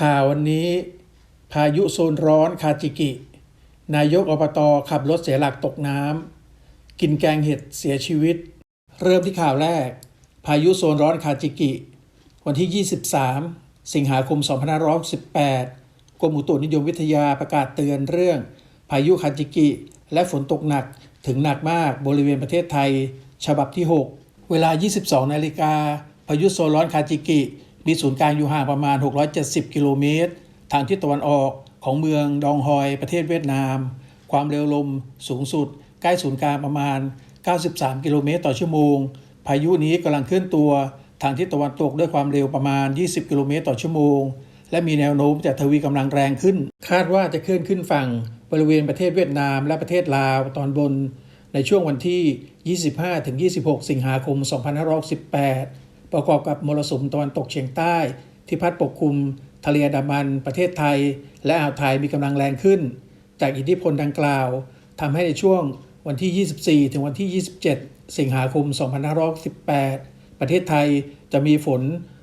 ข่าววันนี้ พายุโซนร้อนคาจิกิ นายกอบตขับรถเสียหลักตกน้ำกินแกงเห็ดเสียชีวิต เริ่มที่ข่าวแรก พายุโซนร้อนคาจิกิ วันที่ 23 สิงหาคม 2518 กรมอุตุนิยมวิทยาประกาศเตือนเรื่อง พายุคาจิกิ และฝนตกหนักถึงหนักมากบริเวณประเทศไทย ฉบับที่ 6 เวลา 22 นาฬิกาพายุโซนร้อนคาจิกิ มีศูนย์กลางอยู่ห่างประมาณ 670 กิโลเมตร ทางทิศตะวันออกของเมืองดองฮอยประเทศเวียดนาม ความเร็วลมสูงสุด ใกล้ศูนย์กลางประมาณ 93 กิโลเมตรต่อชั่วโมง พายุนี้กำลังเคลื่อนตัวทางทิศตะวันตกด้วยความเร็วประมาณ 20 กิโลเมตรต่อชั่วโมง และมีแนวโน้มจะทวีกำลังแรงขึ้น คาดว่าจะเคลื่อนขึ้นฝั่งบริเวณประเทศเวียดนามและประเทศลาวตอนบน ในช่วงวันที่ 25-26 สิงหาคม 2518 ประกอบกับมรสุมตะวันตกเฉียงใต้ ที่พัดปกคลุม ทะเลอันดามัน ประเทศไทย และอ่าวไทยมีกำลังแรงขึ้น จากอิทธิพลดังกล่าวทำให้ในช่วงวันที่ 24 ถึงวันที่ 27 สิงหาคม 2518 ประเทศไทยจะมีฝน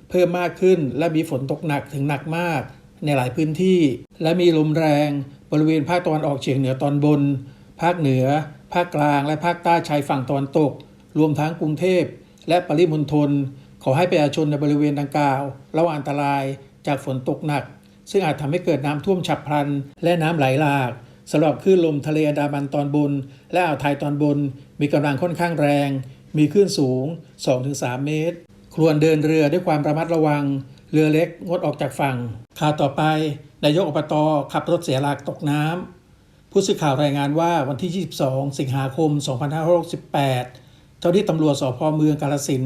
เพิ่มมากขึ้น และมีฝนตกหนักถึงหนักมากในหลายพื้นที่ และมีลมแรงบริเวณภาคตะวันออกเฉียงเหนือตอนบน ภาคเหนือ ภาคกลาง และภาคใต้ชายฝั่งตะวันตก รวมทั้งกรุงเทพ และปริมณฑล ขอให้ประชาชนในบริเวณดังกล่าวระวังอันตรายจากฝนตกหนัก ซึ่งอาจทำให้เกิดน้ำท่วมฉับพลัน และน้ำไหลหลากสำหรับคลื่นลมทะเลอันดามันตอนบน และอ่าวไทยตอนบน มีกำลังค่อนข้างแรง มีคลื่นสูง 2-3 เมตร ควรเดินเรือด้วยความระมัดระวัง เรือเล็กงดออกจากฝั่ง ข่าวต่อไป นายกอบตขับรถเสียหลักตกน้ำผู้สื่อข่าวรายงานว่าวันที่ 22 สิงหาคม 2568 เจ้าหน้าที่ตำรวจสพเมืองกาฬสิน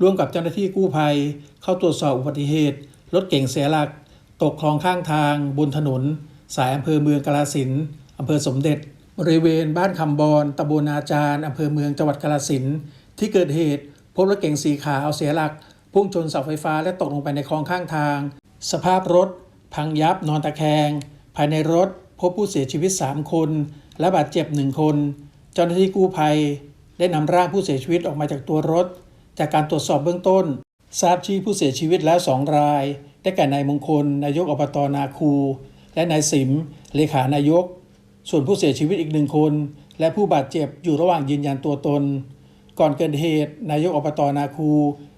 ร่วมกับเจ้าหน้าที่กู้ภัย เข้าตรวจสอบอุบัติเหตุ รถเก๋งเสียหลัก ตกคลองข้างทาง บนถนน สายอำเภอเมืองกาฬสินอำเภอสมเด็จ บริเวณบ้านคำบอนตำบลนาจาร์อำเภอเมืองจังหวัดกาฬสินที่เกิดเหตุ พบรถเก๋งสีขาวเสียหลัก พุ่งชนเสาไฟฟ้าและตกลงไปในคลองข้างทาง สภาพรถ พังยับนอนตะแคง ภายในรถ พบผู้เสียชีวิต 3 คน และบาดเจ็บ 1 คน เจ้าหน้าที่กู้ภัยได้นำร่างผู้เสียชีวิตออกมาจากตัวรถ จากการตรวจสอบเบื้องต้น ทราบชื่อผู้เสียชีวิตแล้ว2ราย ได้แก่นายมงคล นายกอบตนาคู และนายสิม เลขานายก ส่วนผู้เสียชีวิตอีกหนึ่งคน และผู้บาดเจ็บอยู่ระหว่างยืนยันตัวตน ก่อนเกิดเหตุ นายกอบตนาคู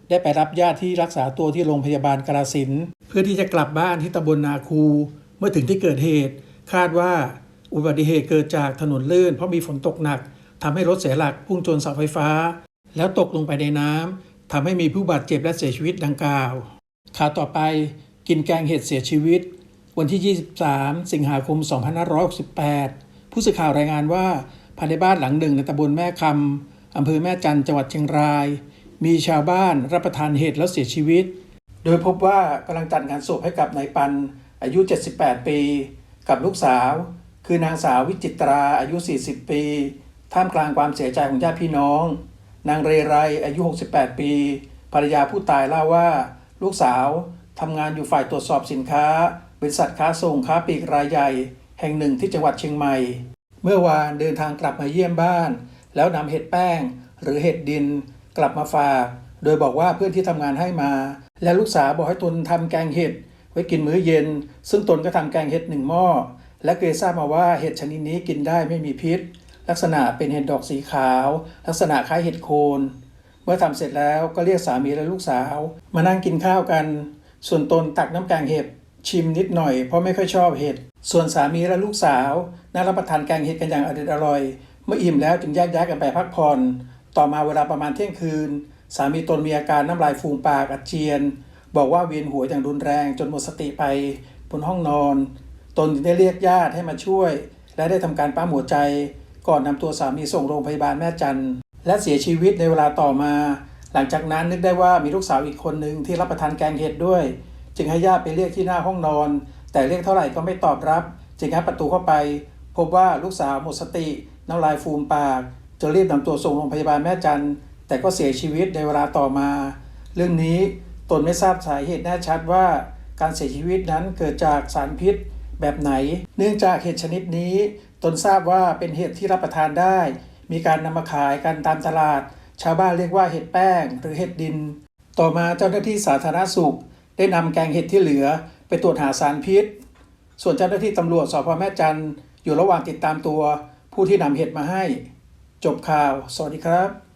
ได้ไปรับญาติที่รักษาตัวที่โรงพยาบาลกราสินเพื่อที่จะกลับบ้านที่ตำบลนาคู เมื่อถึงที่เกิดเหตุ คาดว่าอุบัติเหตุเกิดจากถนนลื่นเพราะมีฝนตกหนักทำให้รถเสียหลักพุ่งชนเสาไฟฟ้า แล้วตกลงไปในน้ำทำให้มีผู้บาดเจ็บและเสียชีวิตดังกล่าว ข่าวต่อไปกินแกงเห็ดเสียชีวิต วันที่ 23 สิงหาคม 2568 ผู้สื่อข่าวรายงานว่าภายในบ้านหลังหนึ่งในตำบลแม่คำอำเภอแม่จันจังหวัดเชียงราย มีชาวบ้านรับประทานเห็ดแล้วเสียชีวิต โดยพบว่ากำลังจัดงานศพให้กับนายปันอายุ 78 ปี กับลูกสาว คือนางสาววิจิตราอายุ 40 ปี ท่ามกลางความเสียใจของญาติพี่น้อง นางเรไรอายุ 68 ปี ภรรยาผู้ตายเล่าว่า ลูกสาวทำงานอยู่ฝ่ายตรวจสอบสินค้า บริษัทค้าส่งค้าปลีกรายใหญ่ แห่งหนึ่งที่จังหวัดเชียงใหม่ เมื่อวานเดินทางกลับมาเยี่ยมบ้าน แล้วนำเห็ดแป้ง หรือเห็ดดิน กลับมาฝากโดยบอกว่าเพื่อนที่ทำงานให้มา และลูกสาวบอกให้ตนทำแกงเห็ดไว้กินมื้อเย็น ซึ่งตนก็ทำแกงเห็ดหนึ่งหม้อและเคยทราบมาว่าเห็ดชนิดนี้กินได้ไม่มีพิษ ลักษณะเป็นเห็ดดอกสีขาว ลักษณะคล้ายเห็ดโคน เมื่อทำเสร็จแล้วก็เรียกสามีและลูกสาว มานั่งกินข้าวกัน ส่วนตนตักน้ำแกงเห็ดชิมนิดหน่อยเพราะไม่ค่อยชอบเห็ด ส่วนสามีและลูกสาวนั่งรับประทานแกงเห็ดกันอย่างอร่อยอร่อย เมื่ออิ่มแล้วจึงแยกย้ายกันไปพักผ่อน ต่อมาเวลาประมาณเที่ยงคืน สามีตนมีอาการน้ำลายฟูมปากอาเจียน บอกว่าเวียนหัวอย่างรุนแรงจนหมดสติไปบนห้องนอน ตนจึงได้เรียกญาติให้มาช่วย และได้ทำการปั๊มหัวใจ ก่อนนำตัวสามีส่งโรงพยาบาลแม่จันและเสียชีวิตในเวลาต่อมา หลังจากนั้นนึกได้ว่ามีลูกสาวอีกคนหนึ่งที่รับประทานแกงเห็ดด้วย จึงให้ญาติไปเรียกที่หน้าห้องนอน แต่เรียกเท่าไหร่ก็ไม่ตอบรับ จึงงัดประตูเข้าไป พบว่าลูกสาวหมดสติน้ำลายฟูมปากจึงรีบนำตัวส่งโรงพยาบาลแม่จันแต่ก็เสียชีวิตในเวลาต่อมา เรื่องนี้ตนไม่ทราบสาเหตุแน่ชัดว่าการเสียชีวิตนั้นเกิดจากสารพิษแบบไหน เนื่องจากเห็ดชนิดนี้ ตนทราบว่าเป็นเห็ดที่รับประทานได้ มีการนำมาขายกันตามตลาด ชาวบ้านเรียกว่าเห็ดแป้ง หรือเห็ดดิน ต่อมาเจ้าหน้าที่สาธารณสุข ได้นำแกงเห็ดที่เหลือ ไปตรวจหาสารพิษ ส่วนเจ้าหน้าที่ตำรวจสพแม่จันอยู่ระหว่างติดตามตัว ผู้ที่นำเห็ดมาให้ จบข่าว สวัสดีครับ